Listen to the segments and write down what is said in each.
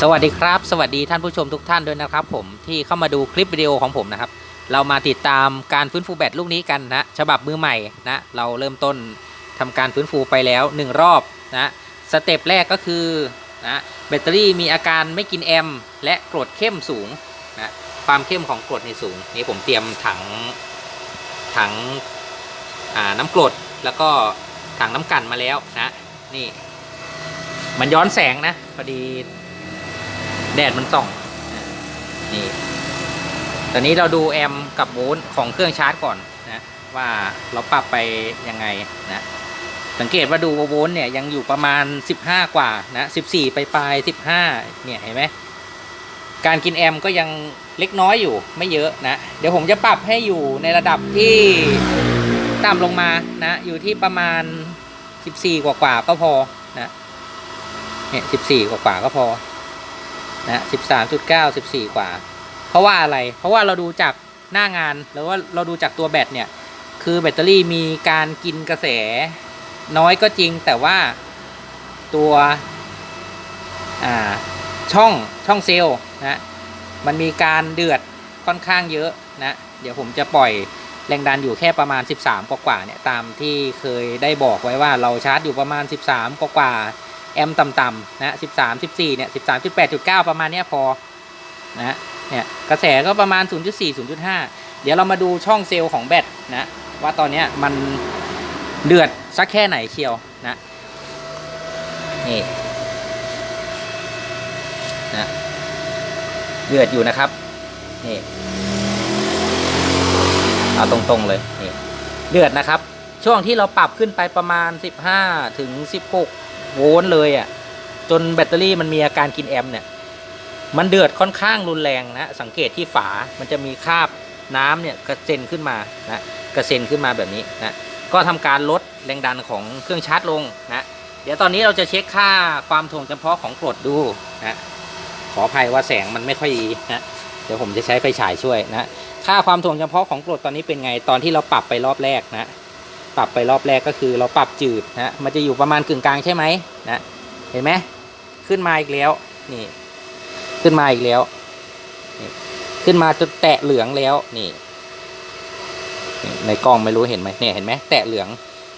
สวัสดีครับ สวัสดีท่านผู้ชมทุกท่านด้วยนะครับผมที่เข้ามาดูคลิปวิดีโอของผมนะครับ เรามาติดตามการฟื้นฟูแบตลูกนี้กันนะฉบับมือใหม่นะเราเริ่มต้นทำการฟื้นฟูไปแล้ว 1 รอบนะสเต็ปแรกก็คือนะแบตเตอรี่มีอาการไม่กินแอมและกรดเข้มสูงนะความเข้มของกรดในสูงนี่ผมเตรียมถังถังน้ำกรดแล้วก็ถังน้ำกันมาแล้วนะนี่มันย้อนแสงนะพอดี แดดมันส่องนี่ตอนนี้เราดูแอมกับโวลต์ของเครื่องชาร์จก่อนนะว่าเราปรับไปยังไงนะสังเกตว่าดูว่าโวลต์เนี่ยยังอยู่ประมาณ 15 กว่านะ14 ไปปลาย15 เนี่ยเห็นไหมการกินแอมก็ยังเล็กน้อยอยู่ไม่เยอะนะเดี๋ยวผมจะปรับให้อยู่ในระดับที่ต่ำลงมานะ อยู่ที่ประมาณ 14 กว่าๆก็พอนะเนี่ย14 กว่าๆก็พอ นะสิบสามจุดเก้าสิบสี่กว่า เพราะว่าอะไร เพราะว่าเราดูจากหน้างานหรือว่าเราดูจากตัวแบตเนี่ย คือแบตเตอรี่มีการกินกระแส น้อยก็จริงแต่ว่าตัวอ่าช่องช่องเซลล์นะมันมีการเดือดค่อนข้างเยอะนะ เดี๋ยวผมจะปล่อยแรงดันอยู่แค่ประมาณ 13 กว่าๆเนี่ยตามที่เคยได้บอกไว้ว่าเราชาร์จอยู่ประมาณ 13 กว่าๆ แอมป์ต่ำๆนะ13 14เนี่ย13.8.9 ประมาณเนี้ยพอนะเนี่ยกระแสก็ประมาณ 0.4 0.5 เดี๋ยวเรามาดูช่องเซลล์ของแบตนะว่าตอนเนี้ยมันเดือดสักแค่ไหนเชียวนะนี่นะเดือดอยู่นะครับนี่เอาตรงๆเลยนี่เดือดนะครับ ช่วงที่เราปรับขึ้นไปประมาณ 15 ถึง 16 โวลต์เลยอะ่ะ จนแบตเตอรี่มันมีอาการกินแอมป์เนี่ย มันเดือดค่อนข้างรุนแรงนะ สังเกตที่ฝา มันจะมีคราบน้ำเนี่ยกระเซ็นขึ้นมานะกระเซ็นขึ้นมาแบบนี้นะ ก็ทำการลดแรงดันของเครื่องชาร์จลงนะ เดี๋ยวตอนนี้เราจะเช็คค่าความถ่วงจำเพาะของกรดดูนะ ขออภัยว่าแสงมันไม่ค่อยดีนะ เดี๋ยวผมจะใช้ไฟฉายช่วยนะ ค่าความถ่วงจำเพาะของกรดตอนนี้เป็นไง ตอนที่เราปรับไปรอบแรกนะ ปรับไปรอบแรกก็คือเราปรับจืดนะมันจะอยู่ประมาณกึ่งกลางใช่ไหมนะเห็นไหมขึ้นมาอีกแล้วนี่ขึ้นมาอีกแล้วนี่ขึ้นมาจนแตะเหลืองแล้วนี่นี่ในกล้องไม่รู้เห็นไหมเนี่ยเห็นไหมแตะเหลือง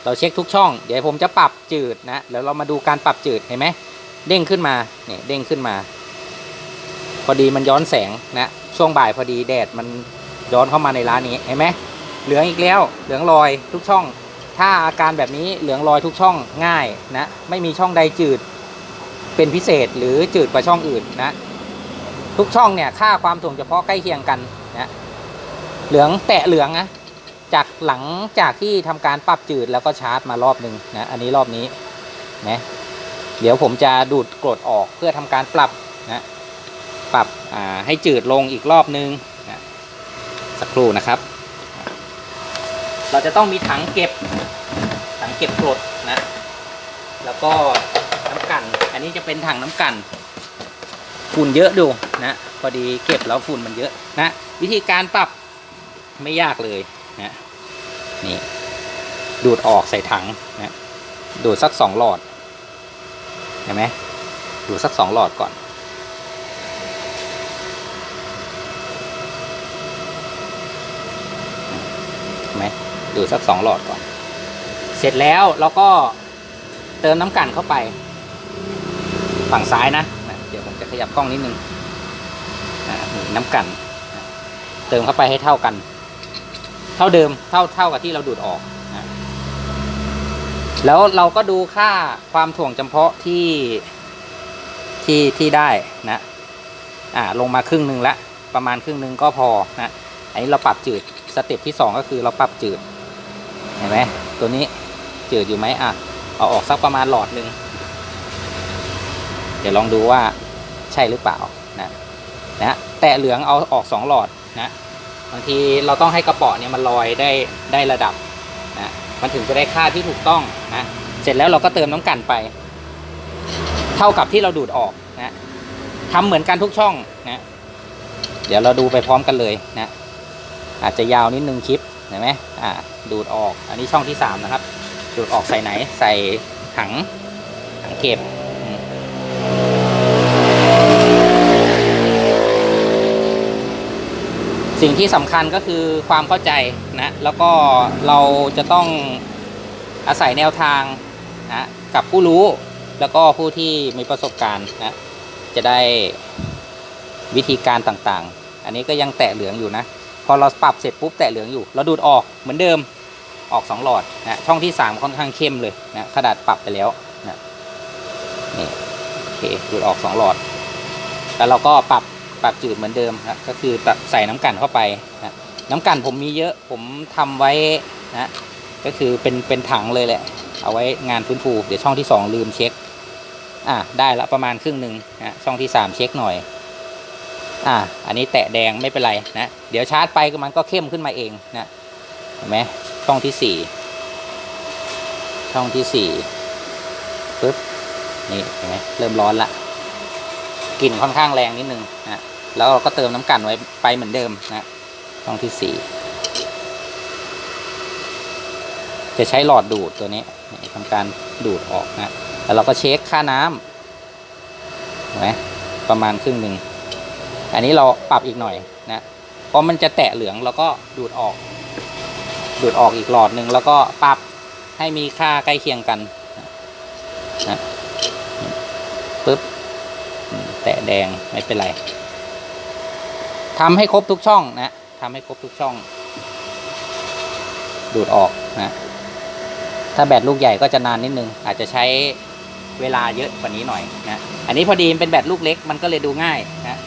เราเช็คทุกช่อง เดี๋ยวผมจะปรับจืดนะแล้วเรามาดูการปรับจืดเห็นไหมเด้งขึ้นมาเนี่ยเด้งขึ้นมา พอดีมันย้อนแสงนะช่วงบ่ายพอดีแดดมันย้อนเข้ามาในร้านนี้เห็นไหมเหลืองอีกแล้ว เหลืองลอยทุกช่อง ถ้าอาการแบบนี้เหลืองลอยทุกช่องง่ายนะไม่มีช่องใดจืดเป็นพิเศษหรือจืดกว่าช่องอื่นนะทุกช่องเนี่ยค่าความถ่วงเฉพาะใกล้เคียงกันนะเหลืองแตะเหลืองนะจากหลังจากที่ทำการปรับจืดแล้วก็ชาร์จมารอบหนึ่งนะอันนี้รอบนี้นะเดี๋ยวผมจะดูดกรดออกเพื่อทำการปรับนะปรับให้จืดลงอีกรอบนึงนะสักครู่นะครับ เราจะต้องมีถังเก็บถังเก็บกรดนะ แล้วก็น้ำกัน อันนี้จะเป็นถังน้ำกัน ฝุ่นเยอะดูนะ พอดีเก็บแล้วฝุ่นมันเยอะนะ วิธีการปรับไม่ยากเลยนะนี่ดูดออกใส่ถังนะดูดสักสองหลอดเห็นไหมดูดสักสองหลอดก่อน เห็นไหม ดูสักสองหลอดก่อน เสร็จแล้วเราก็เติมน้ำกันเข้าไป ฝั่งซ้ายนะนะเดี๋ยวผมจะขยับกล้องนิดนึงน้ำกัน เติมเข้าไปให้เท่ากัน เท่าเดิมเท่าเท่ากับที่เราดูดออกนะแล้วเราก็ดูค่าความถ่วงจำเพาะที่ที่ที่ได้นะอ่าลงมาครึ่งหนึ่งละประมาณครึ่งหนึ่งก็พอนะอันนี้เราปรับจืดสเต็ปที่สองก็คือเราปรับจืด เห็นไหมตัวนี้จืดอยู่ไหมอะ เอาออกสักประมาณหลอดหนึ่งเดี๋ยวลองดูว่าใช่หรือเปล่านะนะแตะเหลืองเอาออกสองหลอดนะบางทีเราต้องให้กระป๋อเนี่ยมันลอยได้ได้ระดับนะมันถึงจะได้ค่าที่ถูกต้องนะเสร็จแล้วเราก็เติมน้ำกันไป เท่ากับที่เราดูดออกนะทำเหมือนกันทุกช่องนะเดี๋ยวเราดูไปพร้อมกันเลยนะอาจจะยาวนิดนึงคลิป เห็นไหมอ่าดูดออกอันนี้ช่องที่ 3 นะครับ ดูดออกใส่ไหนใส่ถังถังเก็บสิ่งที่สำคัญก็คือความเข้าใจนะแล้วก็เราจะต้องอาศัยแนวทางนะกับผู้รู้แล้วก็ผู้ที่มีประสบการณ์นะจะได้วิธีการต่างๆ อันนี้ก็ยังแตะเหลืองอยู่นะ พอเราปรับเสร็จปุ๊บแตะเหลืองอยู่ เราดูดออกเหมือนเดิมออกสองหลอดนะช่องที่สามค่อนข้างเข้มเลยนะขนาดปรับไปแล้วนะนี่โอเคดูดออกสองหลอด แล้วเราก็ปรับปรับจืดเหมือนเดิมนะก็คือใส่น้ำกันเข้าไปนะน้ำกันผมมีเยอะผมทำไว้นะก็คือเป็นเป็นถังเลยแหละ เอาไว้งานฟื้นฟูเดี๋ยวช่องที่สองลืมเช็คอะได้ละประมาณครึ่งหนึ่งนะช่องที่สามเช็คหน่อย อะอันนี้แตะแดงไม่เป็นไรนะ เดี๋ยวชาร์จไปมันก็เข้มขึ้นมาเองนะเห็นไหมช่องที่สี่ช่องที่สี่ปึ๊บนี่เห็นไหมเริ่มร้อนละกลิ่นค่อนข้างแรงนิดนึงนะแล้วเราก็เติมน้ำกันไว้ไปเหมือนเดิมนะช่องที่สี่จะใช้หลอดดูดตัวนี้ทำการดูดออกนะแล้วเราก็เช็คค่าน้ำเห็นไหมประมาณครึ่งหนึ่ง อันนี้เราปรับอีกหน่อยนะเพราะมันจะแตะเหลืองเราก็ดูดออก ดูดออกอีกหลอดหนึ่งแล้วก็ปรับให้มีค่าใกล้เคียงกันนะปึ๊บแตะแดงไม่เป็นไรทำให้ครบทุกช่องนะทำให้ครบทุกช่อง ดูดออกนะถ้าแบตลูกใหญ่ก็จะนานนิดนึง อาจจะใช้เวลาเยอะกว่านี้หน่อยนะอันนี้พอดีเป็นแบตลูกเล็กมันก็เลยดูง่ายนะ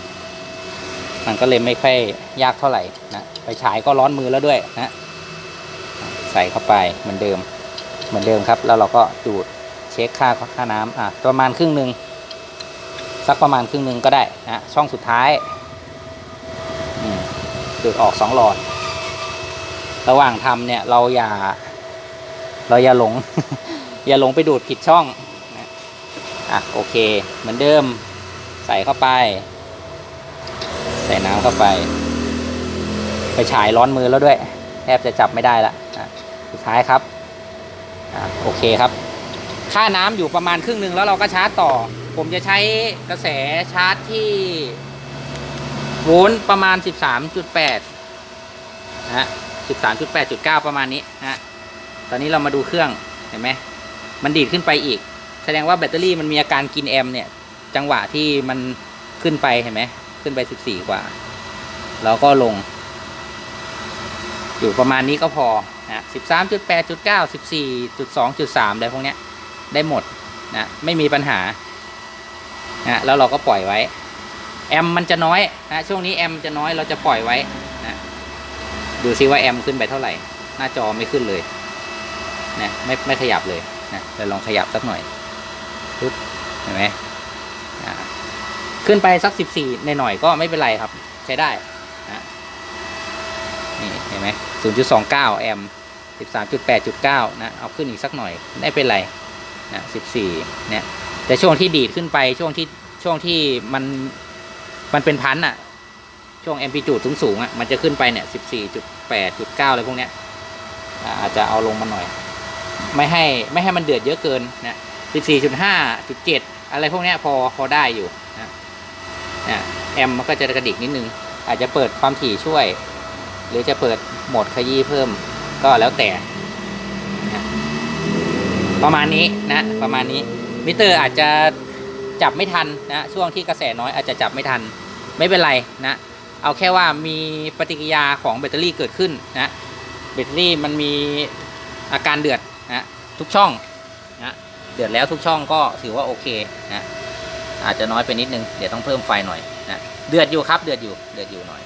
มันก็เลยไม่ค่อยยากเท่าไหร่นะไปฉายก็ร้อนมือแล้วด้วยนะใส่เข้าไปเหมือนเดิม เหมือนเดิมครับ แล้วเราก็ดูดเช็คค่าค่าน้ำอะประมาณครึ่งหนึ่งสักประมาณครึ่งหนึ่งก็ได้นะช่องสุดท้ายดูดออกสองหลอด ระหว่างทำเนี่ยเราอย่า เราอย่าหลง อย่าหลงไปดูดผิดช่องอะโอเค เหมือนเดิมใส่เข้าไป ใส่น้ำเข้าไป ไปฉายร้อนมือแล้วด้วยแทบจะจับไม่ได้ละสุดท้ายครับอโอเคครับ ค่าน้ำอยู่ประมาณครึ่งหนึ่งแล้วเราก็ชาร์จต่อ ผมจะใช้กระแสชาร์จที่โวลต์ประมาณ 13.8นะฮะ13.8.9 ประมาณนี้นะฮะตอนนี้เรามาดูเครื่องเห็นไหมมันดีดขึ้นไปอีก แสดงว่าแบตเตอรี่มันมีอาการกินแอมเนี่ย จังหวะที่มันขึ้นไปเห็นไหม ขึ้นไปสิบสี่กว่าเราก็ลง อยู่ประมาณนี้ก็พอนะสิบสามจุดแปดจุดเก้าสิบสี่จุดสองจุดสามอะไรพวกเนี้ย ได้หมดนะไม่มีปัญหานะแล้วเราก็ปล่อยไว้ แอมมันจะน้อยนะช่วงนี้แอมจะน้อยเราจะปล่อยไว้นะดูซิว่าแอมขึ้นไปเท่าไหร่ หน้าจอไม่ขึ้นเลยนะไม่ไม่ขยับเลยนะเดี๋ยวลองขยับสักหน่อยปึ๊บเห็นไหม ขึ้นไปสักสิบสี่ในหน่อยก็ไม่เป็นไรครับ ใช้ได้นะนี่เห็นไหมศูนย์จุดสองเก้าแอมสิบสามจุดแปดจุดเก้านะเอาขึ้นอีกสักหน่อยไม่เป็นไรนะสิบสี่เนี่ยแต่ช่วงที่ดีดขึ้นไปช่วงที่ช่วงที่มันมันเป็นพันอะช่วงแอมพลิจูดสูงๆอะมันจะขึ้นไปเนี่ยสิบสี่จุดแปดจุดเก้าอะไรพวกเนี้ยอาจจะเอาลงมาหน่อย ไม่ให้ไม่ให้มันเดือดเยอะเกินนะ14.5 7อะไรพวกเนี้ยพอพอได้อยู่นะ แอมมันก็จะกระดิกนิดนึง อาจจะเปิดความถี่ช่วย หรือจะเปิดโหมดขยี้เพิ่มก็แล้วแต่ ประมาณนี้นะประมาณนี้มิเตอร์อาจจะจับไม่ทันนะช่วงที่กระแสน้อยอาจจะจับไม่ทัน ไม่เป็นไรนะเอาแค่ว่ามีปฏิกิริยาของแบตเตอรี่เกิดขึ้นนะแบตเตอรี่มันมีอาการเดือดนะทุกช่องนะเดือดแล้วทุกช่องก็ถือว่าโอเคนะ อาจจะน้อยไปนิดนึง เดี๋ยวต้องเพิ่มไฟหน่อยนะเดือดอยู่ครับเดือดอยู่เดือดอยู่หน่อย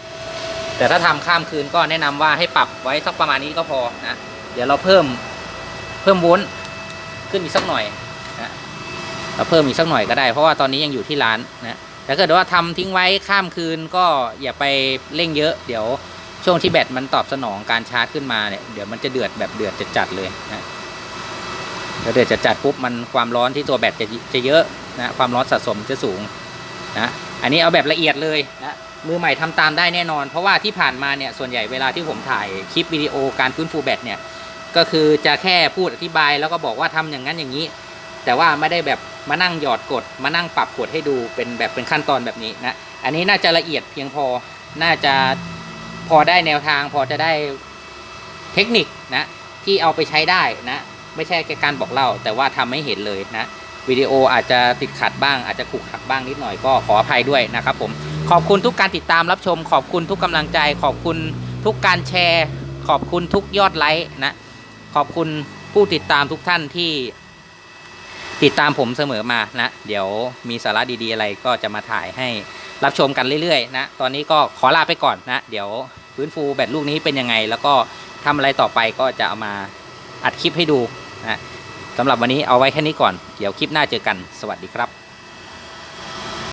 แต่ถ้าทำข้ามคืนก็แนะนำว่าให้ปรับไว้สักประมาณนี้ก็พอนะเดี๋ยวเราเพิ่มเพิ่มวลต์ขึ้นอีกสักหน่อยนะเราเพิ่มอีกสักหน่อยก็ได้ เพราะว่าตอนนี้ยังอยู่ที่ร้านนะแต่ถ้าเกิดว่าทำทิ้งไว้ข้ามคืนก็อย่าไปเร่งเยอะ เดี๋ยวช่วงที่แบตมันตอบสนองการชาร์จขึ้นมาเนี่ยเดี๋ยวมันจะเดือดแบบเดือดจัดๆเลยนะแล้วเดือดจัดๆปุ๊บมันความร้อนที่ตัวแบตจะจะเยอะ นะความร้อนสะสมจะสูงนะอันนี้เอาแบบละเอียดเลยนะมือใหม่ทำตามได้แน่นอน เพราะว่าที่ผ่านมาเนี่ยส่วนใหญ่เวลาที่ผมถ่ายคลิปวิดีโอการฟื้นฟูแบตเนี่ยก็คือจะแค่พูดอธิบายแล้วก็บอกว่าทำอย่างนั้นอย่างนี้ แต่ว่าไม่ได้แบบมานั่งหยอดกด มานั่งปรับกดให้ดูเป็นแบบเป็นขั้นตอนแบบนี้นะอันนี้น่าจะละเอียดเพียงพอน่าจะพอได้แนวทาง พอจะได้เทคนิคนะที่เอาไปใช้ได้นะ ไม่ใช่แค่การบอกเล่า แต่ว่าทำให้เห็นเลยนะ วิดีโออาจจะติดขัดบ้าง อาจจะขรุกขักบ้างนิดหน่อยก็ขออภัยด้วยนะครับผมขอบคุณทุกการติดตามรับชม ขอบคุณทุกกำลังใจ ขอบคุณทุกการแชร์ ขอบคุณทุกยอดไลค์นะขอบคุณผู้ติดตามทุกท่านที่ ติดตามผมเสมอมานะ เดี๋ยวมีสาระดี ๆ อะไรก็จะมาถ่ายให้รับชมกันเรื่อยๆนะตอนนี้ก็ขอลาไปก่อนนะ เดี๋ยวฟื้นฟูแบตลูกนี้เป็นยังไง แล้วก็ทำอะไรต่อไปก็จะเอามาอัดคลิปให้ดูนะ สำหรับวันนี้เอาไว้แค่นี้ก่อน เดี๋ยวคลิปหน้าเจอกัน สวัสดีครับ